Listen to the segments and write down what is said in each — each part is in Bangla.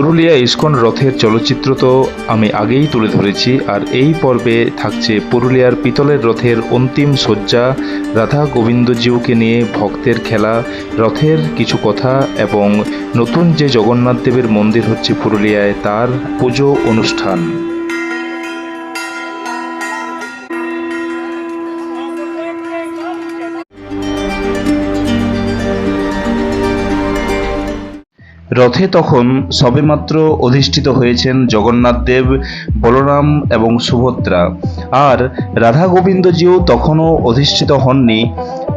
পুরুলিয়া ইস্কন রথের চলচ্চিত্র তো আমি আগেই তুলে ধরেছি, আর এই পর্বে থাকছে পুরুলিয়ার পিতলের রথের অন্তিম শয্যা, রাধা গোবিন্দজিউকে নিয়ে ভক্তের খেলা, রথের কিছু কথা এবং নতুন যে জগন্নাথ দেবের মন্দির হচ্ছে পুরুলিয়ায়, তার পুজো অনুষ্ঠান। রথে তখন সবেমাত্র অধিষ্ঠিত হয়েছেন জগন্নাথ দেব, বলরাম এবং সুভদ্রা। আর রাধা গোবিন্দজিও তখনও অধিষ্ঠিত হননি,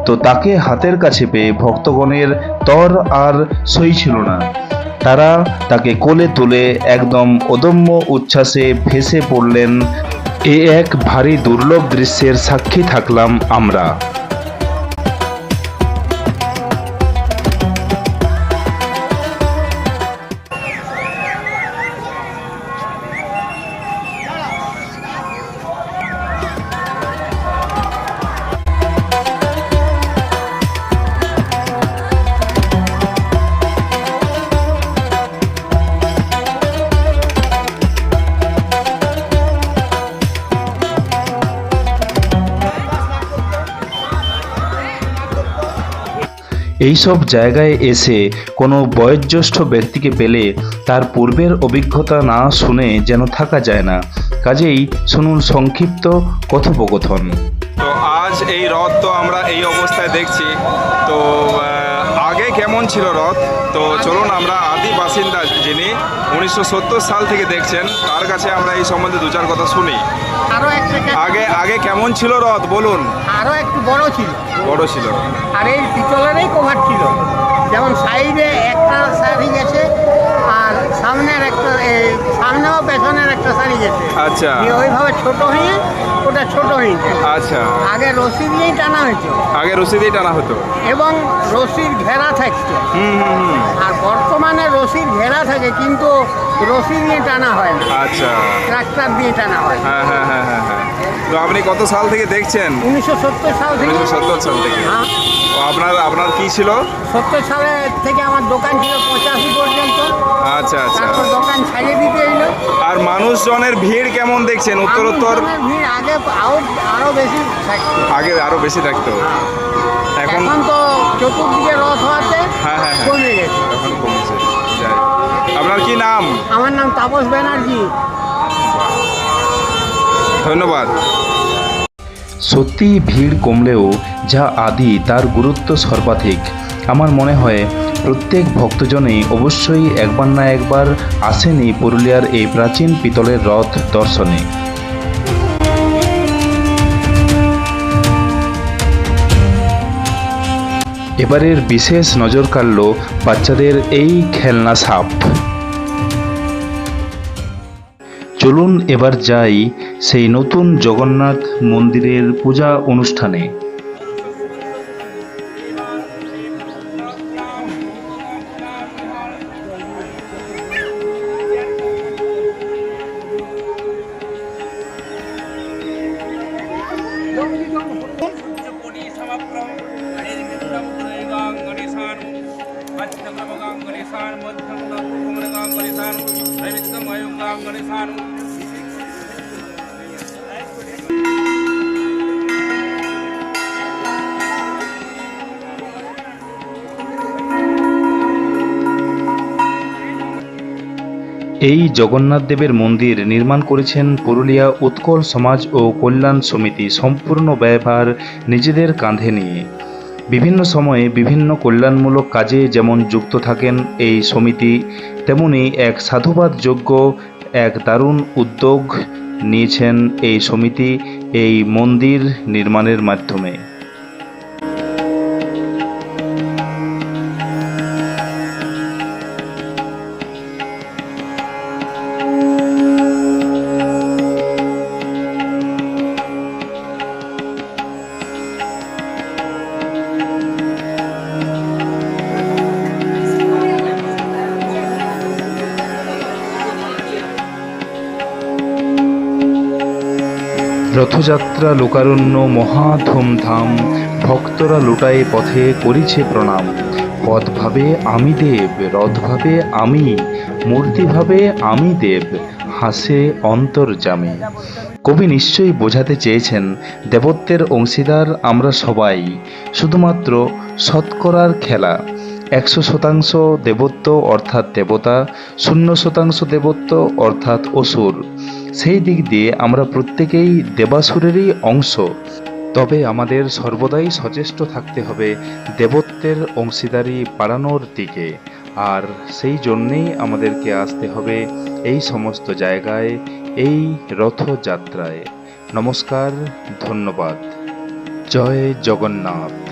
তো তাকে হাতের কাছে পেয়ে ভক্তগণের তর আর সই ছিল না। তারা তাকে কোলে তুলে একদম অদম্য উচ্ছ্বাসে ভেসে পড়লেন, এ এক ভারী দুর্লভ দৃশ্যের সাক্ষী থাকলাম আমরা। এইসব জায়গায় এসে কোনো বয়োজ্যেষ্ঠ ব্যক্তিকে পেলে তার পূর্বের অভিজ্ঞতা না শুনে যেন থাকা যায় না। কাজেই শুনুন সংক্ষিপ্ত কথোপকথন। তো আজ এই রথ তো আমরা এই অবস্থায় দেখছি। তো আগে কেমন ছিল রথ? তো চলুন আমরা আদি বাসিন্দা যিনি উনিশশো সত্তর সাল থেকে দেখছেন তার কাছে আমরা এই সম্বন্ধে দু চার কথা শুনি। আরও আগে আগে কেমন ছিল রথ? বলুন। আরও একটু বড় ছিল। বড় ছিল। আর এই পিতলেরই কভার ছিল। যেমন সাইডে একটা শাড়ি গেছে আর সামনের একটা সামনেও পেছনের একটা শাড়ি গেছে। আচ্ছা। ওইভাবে ছোট হয়ে ওটা ছোট হয়েছে। আচ্ছা। আগে রশি দিয়েই টানা হয়েছে। আগে রসিদেই টানা হতো। এবং রশির ঘেরা থাকতো হুম হুম হুম। আর বর্তমানে রশির ঘেরা থাকে কিন্তু রশি দিয়ে টানা হয় না। আচ্ছা। ট্রাক্টর দিয়ে টানা হয়। হ্যাঁ হ্যাঁ হ্যাঁ হ্যাঁ হ্যাঁ। তো আপনি কত সাল থেকে দেখছেন? উনিশশো সত্তর সাল থেকে। উনিশশো সত্তর সাল থেকে। হ্যাঁ। আপনার আপনার কি ছিল? সত্তর সালে থেকে আমার দোকান ছিল পঁচাশি পর্যন্ত। আচ্ছা আচ্ছা। দোকান ছাড়িয়ে দিতে মানুষজনের ভিড় কেমন দেখছেন? উত্তরোত্তর মানুষজনের ভিড় আগে আরও বেশি থাকতো। আগে আরও বেশি থাকতো। এখন তো চতুর্দিকে রথ হওয়াতে হ্যাঁ হ্যাঁ হ্যাঁ। কমে গেছে। এখন কমেছে। আপনার কি নাম? আমার নাম তাপস ব্যানার্জি। ধন্যবাদ। সত্যি ভিড় কমলেও যা আদি তার গুরুত্ব সর্বাধিক। আমার মনে হয় প্রত্যেক ভক্তজনই অবশ্যই একবার না একবার আসেনি পুরুলিয়ার এই প্রাচীন পিতলের রথ দর্শনে। এবারের বিশেষ নজর কাড়ল বাচ্চাদের এই খেলনা সাপ। চলুন এবার যাই সেই নতুন জগন্নাথ মন্দিরের পূজা অনুষ্ঠানে। गणेशान् अच्युतप्रभगां गणेशान् मध्यं कुमरगां गणेशान् এই জগন্নাথ দেবের মন্দির নির্মাণ করেছেন পুরুলিয়া উৎকল সমাজ ও কল্যাণ সমিতি সম্পূর্ণ ব্যয়ভার নিজেদের কাঁধে নিয়ে। বিভিন্ন সময়ে বিভিন্ন কল্যাণমূলক কাজে যেমন যুক্ত থাকেন এই সমিতি, তেমনি এক সাধুবাদযোগ্য, এক দারুণ উদ্যোগ নিয়েছেন এই সমিতি এই মন্দির নির্মাণের মাধ্যমে। রথযাত্রা, লোকারণ্য, মহা ধুমধাম, ভক্তরা লুটায়ে পথে করিছে প্রণাম। পদভাবে আমি দেব, রথভাবে আমি, মূর্তিভাবে আমি দেব, হাসে অন্তর্জামে কবি নিশ্চয়ই বোঝাতে চেয়েছেন, দেবত্বের অংশীদার আমরা সবাই, শুধুমাত্র শতকরার খেলা। একশো শতাংশ দেবত্ব অর্থাৎ দেবতা, শূন্য শতাংশ দেবত্ব অর্থাৎ অসুর। সেই দিক দিয়ে আমরা প্রত্যেকেই দেবাসুরেরই অংশ। তবে আমাদের সর্বদাই সচেষ্ট থাকতে হবে দেবত্বের অংশীদারি বাড়ানোর দিকে। আর সেই জন্যেই আমাদেরকে আসতে হবে এই সমস্ত জায়গায়, এই রথযাত্রায়। নমস্কার, ধন্যবাদ। জয় জগন্নাথ।